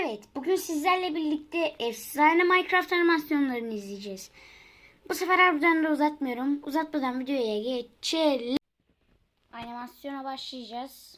Evet, bugün sizlerle birlikte efsane Minecraft animasyonlarını izleyeceğiz. Bu sefer harbiden de uzatmıyorum. Uzatmadan videoya geçelim. Animasyona başlayacağız.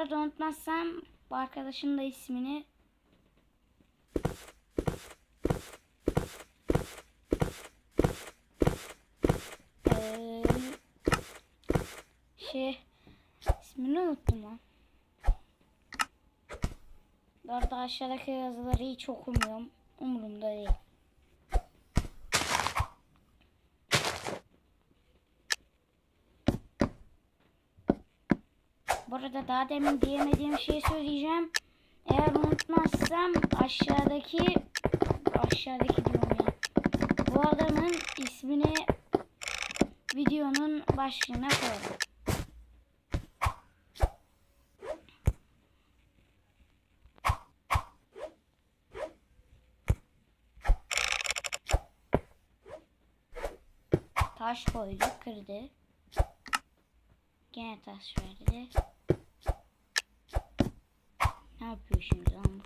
Arada unutmazsam bu arkadaşın da ismini Eee, şey ismini unuttum lan. Bu aşağıdaki yazıları hiç okumuyorum. Umurumda değil. Arada daha demin diyemediğim şeyi söyleyeceğim. Eğer unutmazsam aşağıdaki aşağıdaki diyorum ya. Bu adamın ismini videonun başlığına koyalım. Taş koydu, kırdı. Gene taş verdi. Ne yapıyor şimdi lan?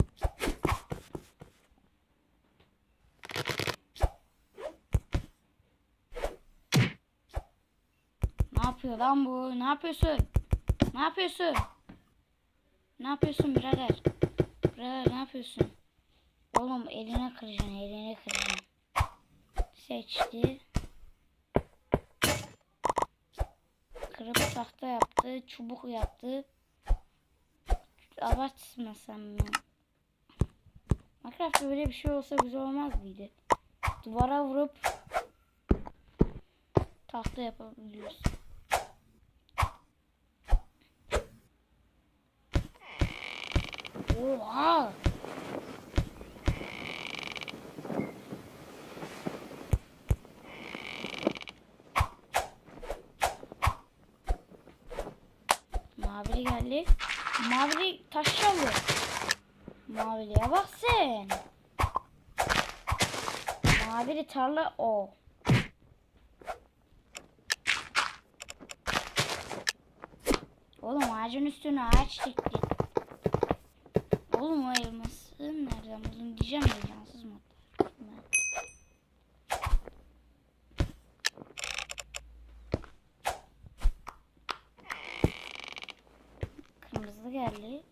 Ne yapıyor lan bu? Ne yapıyorsun? Ne yapıyorsun? Ne yapıyorsun birader? Birader ne yapıyorsun? Oğlum eline kıracaksın, eline kıracaksın. Seçti. Kırıp tahta yaptı, çubuk yaptı. Abartmasam mı? Minecraft'ta böyle bir şey olsa güzel olmaz mıydı? Duvara vurup tahta yapabiliyoruz. Oha! Mavili geldi. Mavili taş çalıyor. Maviliye bak sen. Mavili tarla o. Oğlum ağacın üstüne ağaç dikti. Oğlum o elması nereden buldun diyeceğim de cansız mı? Kırmızı geldi.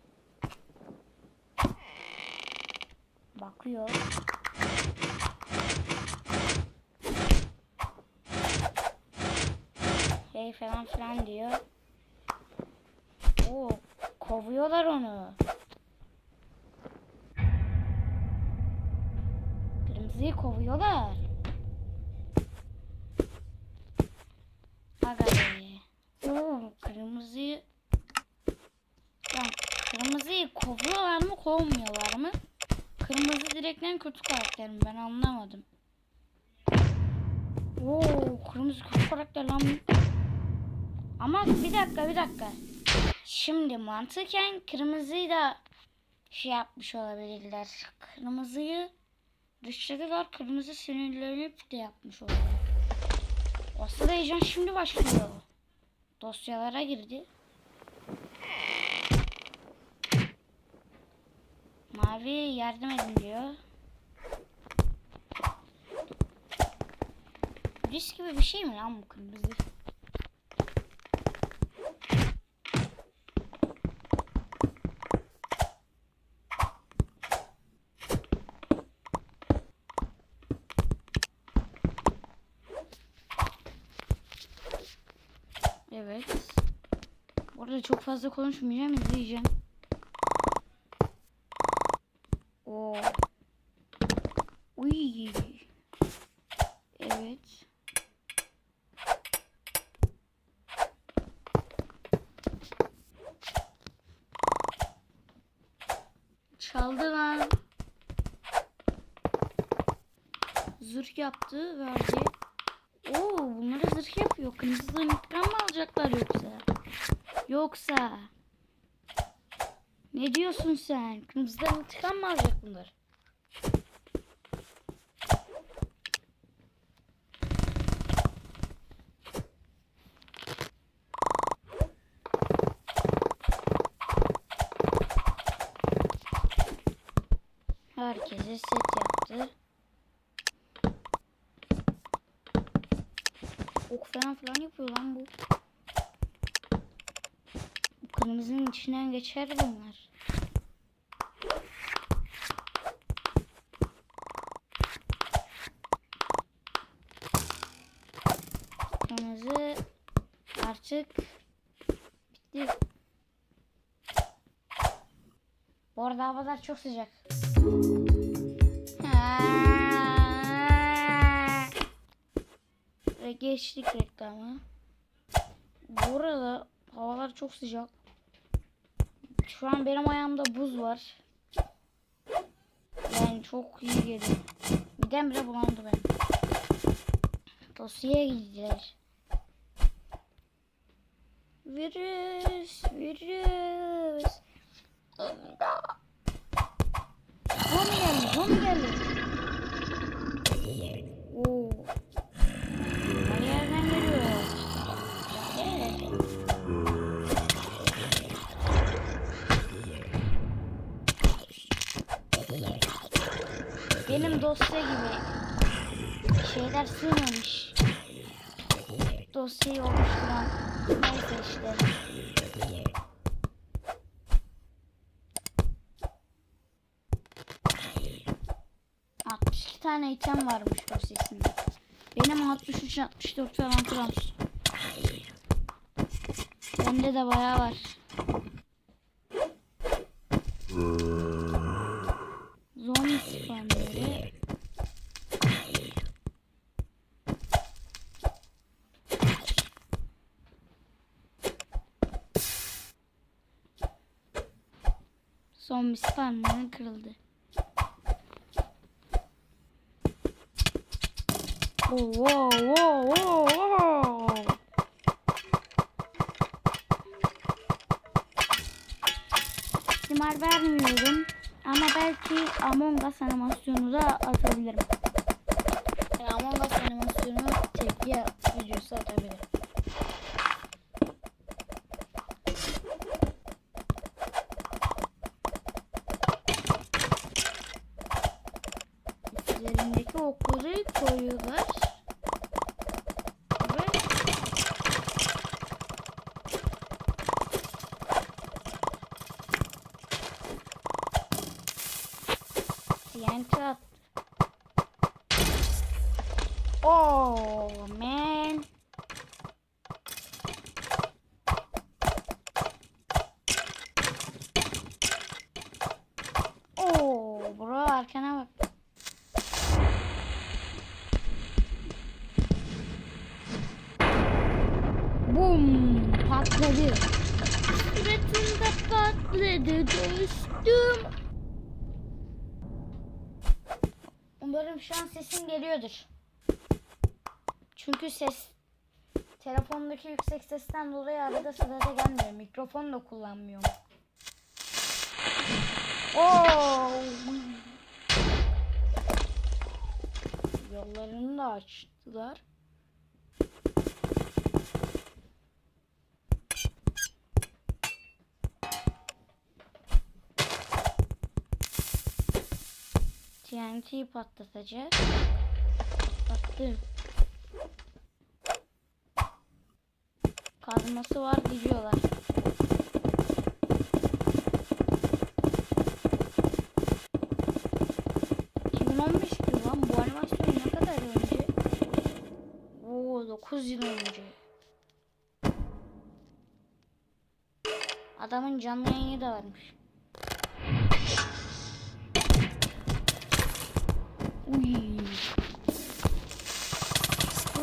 Bakıyor. Hey falan filan diyor. Oo, kovuyorlar onu. Kırmızıyı kovuyorlar. Aga be. Oo, kırmızıyı yani kırmızıyı kovuyorlar mı kovmuyorlar mı? Kırmızı direkten kötü karakter mi? Ben anlamadım. Oo, kırmızı kötü karakter lan. Ama bir dakika bir dakika. Şimdi mantıken kırmızıyı da şey yapmış olabilirler. Kırmızıyı dışladılar. Kırmızı sinirlenip de yapmış olabilir. Asıl heyecan şimdi başlıyor. Dosyalara girdi. Mavi yardım edin diyor. Risk gibi bir şey mi lan bu kırmızı? Evet. Bu arada çok fazla konuşmayacağım, izleyeceğim. Oo. Uy. Evet. Çaldı lan. Zırh yaptı, verdi. Oo, bunlara zırh yapıyor. Kırmızı intikam mı alacaklar yoksa? Yoksa ne diyorsun sen? Kırmızıdan intikam mı alacak bunlar? Falan falan yapıyor lan bu. Bu Kırmızının içinden geçer bunlar. Kırmızı artık bitti. Bu arada havalar çok sıcak. Geçtik reklamı. Bu arada havalar çok sıcak. Şu an benim ayağımda buz var. Yani çok iyi geliyor. Midem bile bulandı benim. Dosyaya gideceğiz. Virüs, virüs. Zombi dosya gibi şeyler sığmamış. Dosyayı oluşturan neyse işte. ...62 tane item varmış dosyasında. Benim 63 64 falan filan. Bende de bayağı var. Zombi spamları. Zombi spamları kırıldı. Oo, oo, oo, oo, oo. İhtimal vermiyorum. Ama belki Among Us animasyonu da atabilirim. Yani Among Us animasyonu tepki videosu atabilirim. Geliyordur. Çünkü ses telefondaki yüksek sesten dolayı arada sırada gelmiyor. Mikrofon da kullanmıyorum. Oo. Yollarını da açtılar. TNT'yi patlatacak. Patlattı. Kazması var gidiyorlar. ...2015'ti lan bu animasyon ne kadar önce? Oo 9 yıl önce. Adamın canlı yayını da varmış. Uy.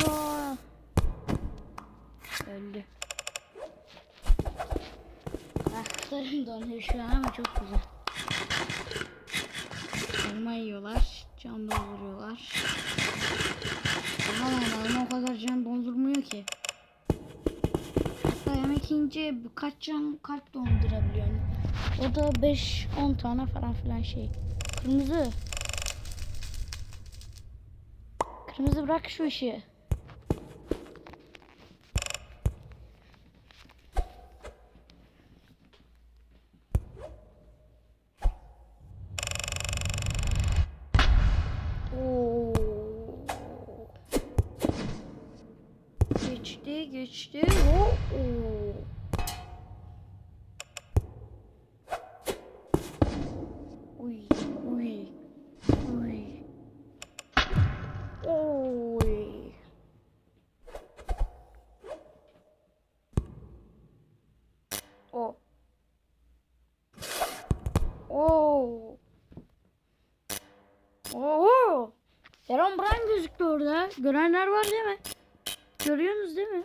Aa. Öldü. An ama çok güzel. Elma yiyorlar. Can dolduruyorlar. Aman Allah'ım o kadar can doldurmuyor ki. Hatta yemek yiyince birkaç can kalp dondurabiliyorsun. O da 5-10 tane falan filan şey. Kırmızı. Kırmızı bırak şu işi. Geçti. Oo. Oo. Uy uy uy. Oy. O. Oo. Oo. Aaron Brown gözüktü orada. Görenler var değil mi? Görüyorsunuz değil mi?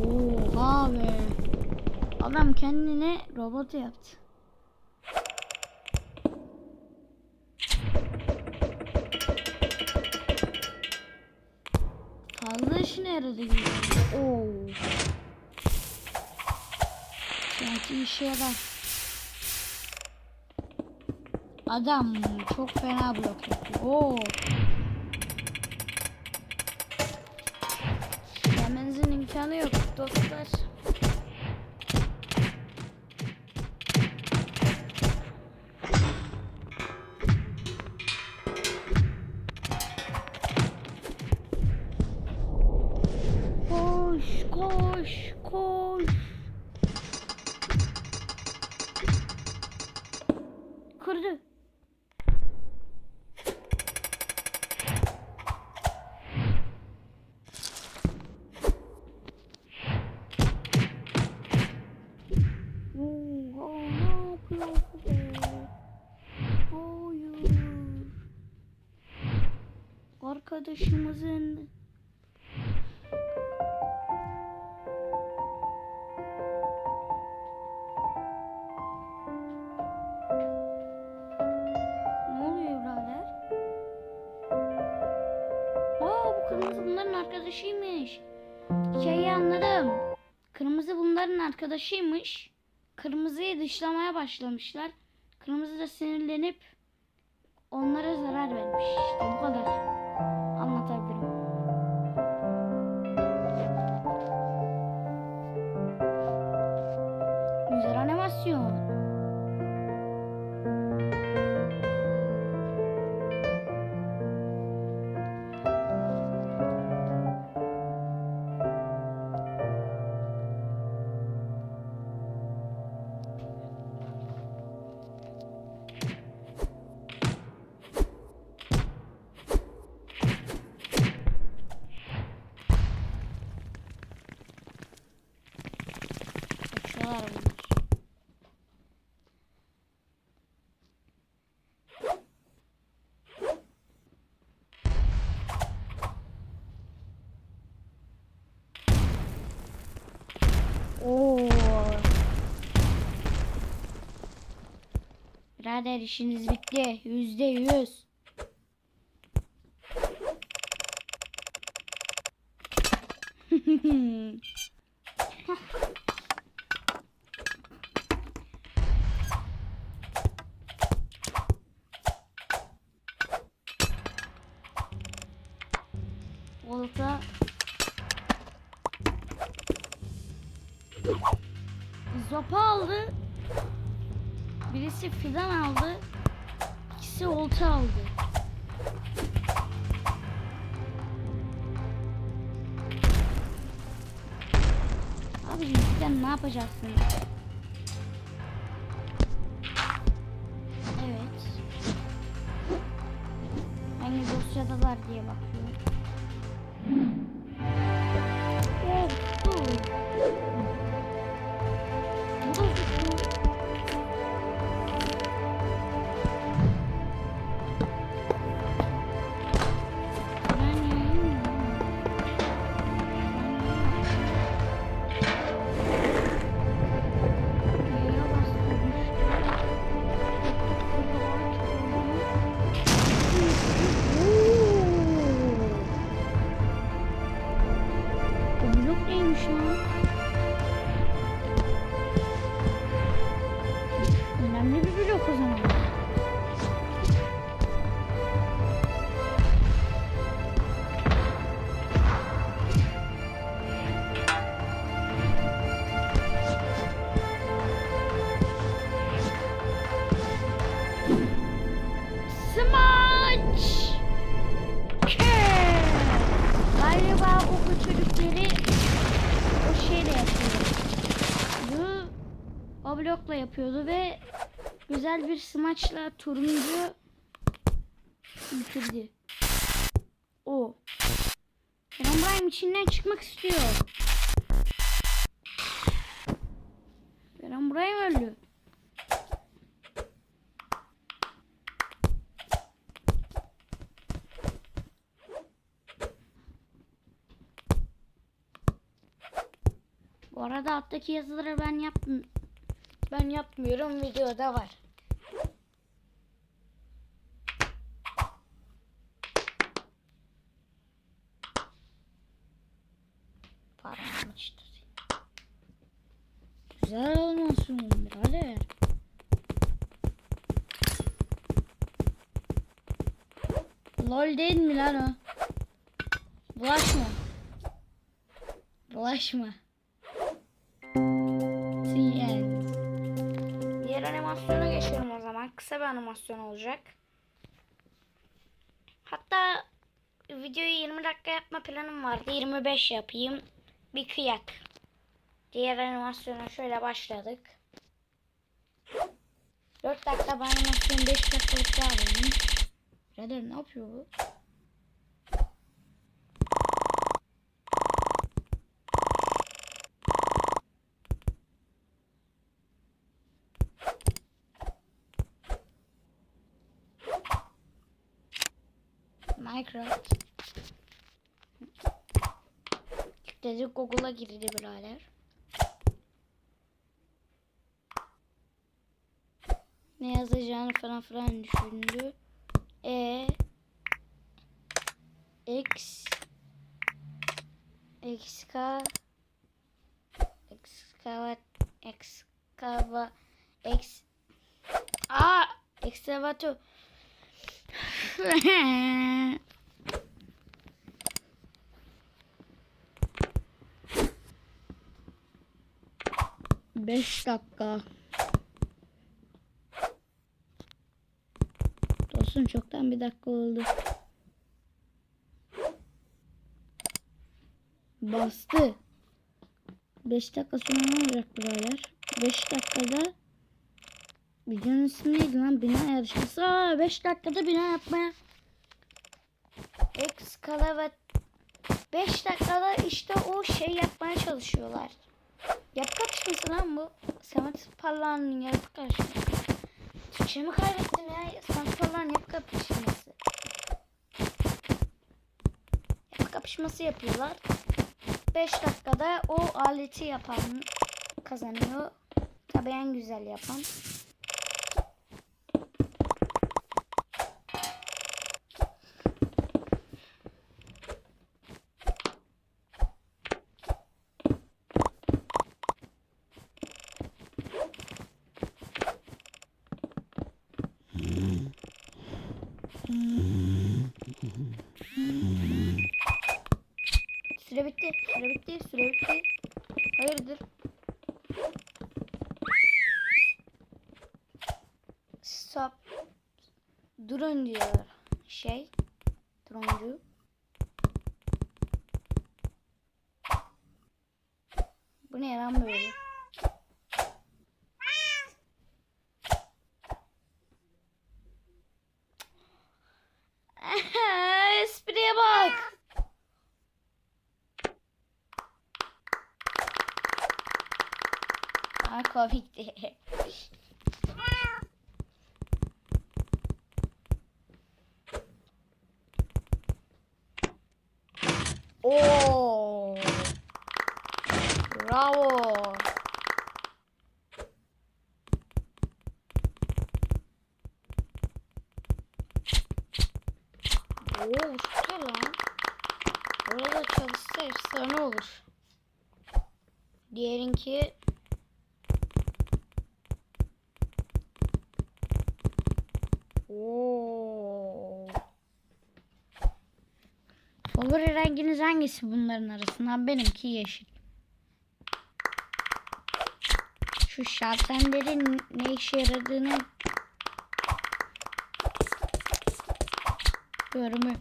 Oha be. Adam kendine robot yaptı. Fazla işine yaradı gibi. Oo. Sanki işe yarar. Adam çok fena blok yapıyor. Oo. Yemenizin imkanı yok dostlar. Arkadaşımızın Ne oluyor birader? Aa bu kırmızı bunların arkadaşıymış. Hikayeyi anladım. Kırmızı bunların arkadaşıymış. Kırmızıyı dışlamaya başlamışlar. Kırmızı da sinirlenip onlara zarar vermiş. İşte bu kadar. Güzel Birader işiniz bitti. Yüzde yüz. Volta İkisi olta aldı. Abi fidan ne yapacaksın? Evet. Hangi dosyadalar diye bakıyorum. Yapıyordu ve güzel bir smaçla turuncu bitirdi. O. Herobrine içinden çıkmak istiyor. Herobrine öldü. Bu arada alttaki yazıları ben yaptım. Ben yapmıyorum videoda var. Param işte. Güzel olmasın birader. Lol değil mi lan o? Bulaşma. Bulaşma. Animasyona geçelim o zaman. Kısa bir animasyon olacak. Hatta videoyu 20 dakika yapma planım vardı. 25 yapayım. Bir kıyak. Diğer animasyona şöyle başladık. 4 dakika bu animasyon 5 dakikalık daha alayım. Birader ne yapıyor bu? Minecraft. Dedi Google'a girdi birader. Ne yazacağını falan filan düşündü. E X Xka Xkava Xkava X A Excavator Beş dakika. Dostum çoktan bir dakika oldu. Bastı. 5 dakika sonra ne olacak birader? 5 dakikada videonun ismi neydi lan? Bina yarışması. Aa 5 dakikada bina yapmaya. Excalibur 5 dakikada işte o şey yapmaya çalışıyorlar. Yapı kapışması lan bu. Samet Parlağan'ın yapı kapışması. Türkçemi kaybettim ya. Samet Parlağan'ın yapı kapışması. Yapı kapışması yapıyorlar. 5 dakikada o aleti yapan kazanıyor. Tabii en güzel yapan. Süre bitti. Süre bitti. Süre bitti. Hayırdır? Stop. Durun diyor. Şey. Turuncu. Bu ne lan böyle? Espriye bak. Aa, komikti. Oo. Bravo. Oo, süper lan. Orada çalışsa efsane olur. Diğerinki Oo. Favori renginiz hangisi bunların arasından? Benimki yeşil. Şu şartenlerin ne işe yaradığını görmü.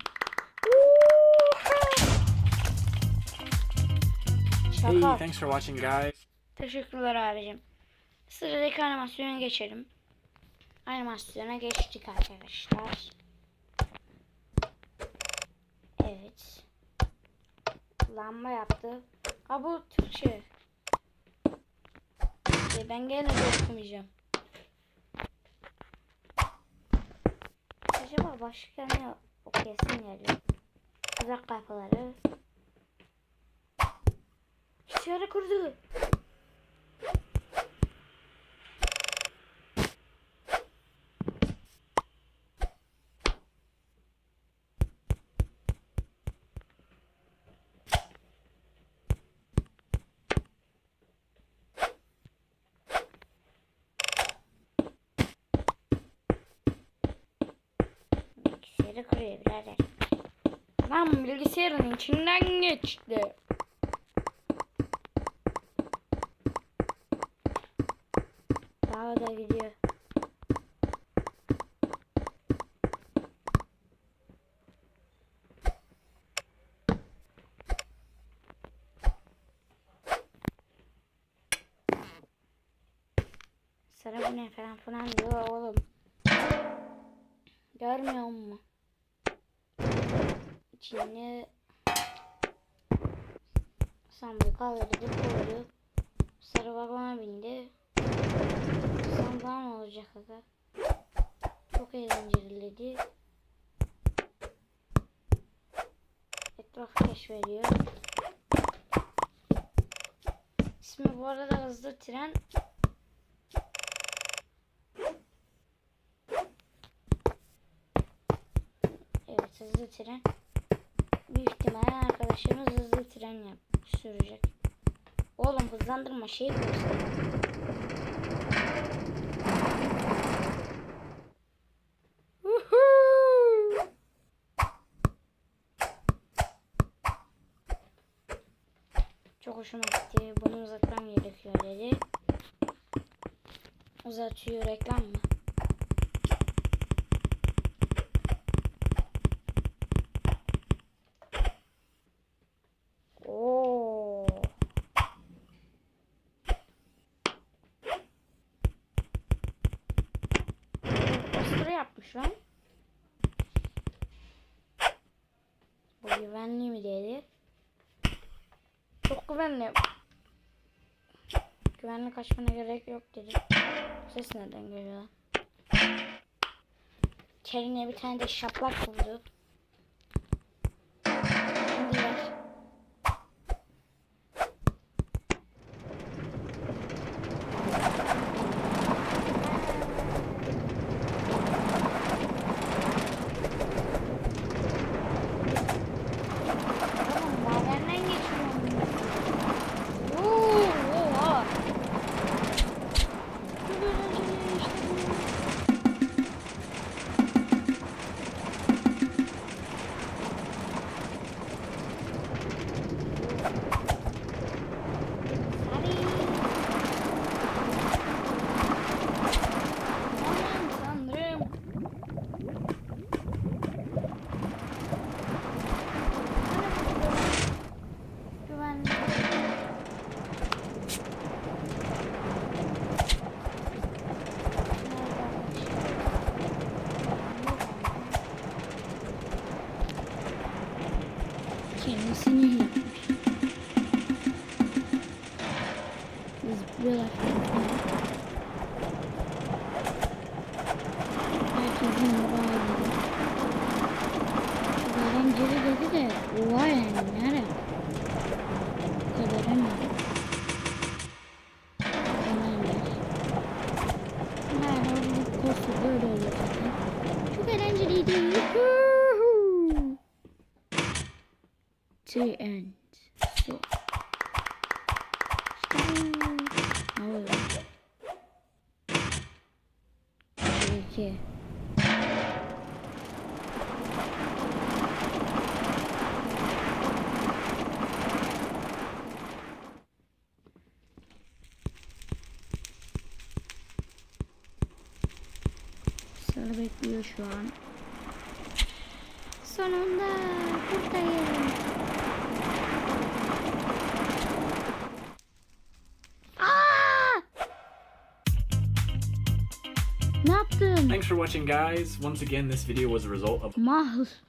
Hey, thanks for watching, guys. Teşekkürler abicim. Sıradaki animasyona geçelim. Animasyona geçtik arkadaşlar. Evet. Lamba yaptı. Ha bu Türkçe. E, ben gene okumayacağım. Acaba başka ne okuyasın geliyor? Uzak kapıları. Dışarı kurdu. Bilgisayarı kuruyor birader. Lan bilgisayarın içinden geçti. Daha da gidiyor. Sana bu ne falan falan diyor oğlum. Görmüyor musun? İçine sandık kaldırdı koydu. Sarı vagona bindi. Sandığa ne olacak aga? Çok eğlenceliydi. Etrafı keşfediyor. İsmi bu arada hızlı tren. Evet hızlı tren. Büyük ihtimalle arkadaşımız hızlı tren yap sürecek. Oğlum hızlandırma şey koysun. Çok hoşuma gitti. Bunu uzatmam gerekiyor dedi. Uzatıyor reklam mı? Oo. Poster yapmış lan. Bu güvenli mi dedi? Çok güvenli. Güvenli kaçmana gerek yok dedi. Ses nereden geliyor? lan? Kendine bir tane de şaplak buldu. Şimdi. Oğlum madenden geçiyorum. Oo, oha. Çok eğlenceli işte bu. Sarı. Aman tanrım. Güvenli. Kendisini yapmış. Zıplıyorlar. Herkesin bağlı. Eğlenceli dedi de oha yani nere? Bu kadar mı? Hemen ver. Yani o koşu böyle oluyor zaten. Çok eğlenceliydi. Yuhuu. The end. So. Ne oluyor? İki. Sıra bekliyor şu an. Sonunda buradayım. Thanks for watching, guys. Once again, this video was a result of like.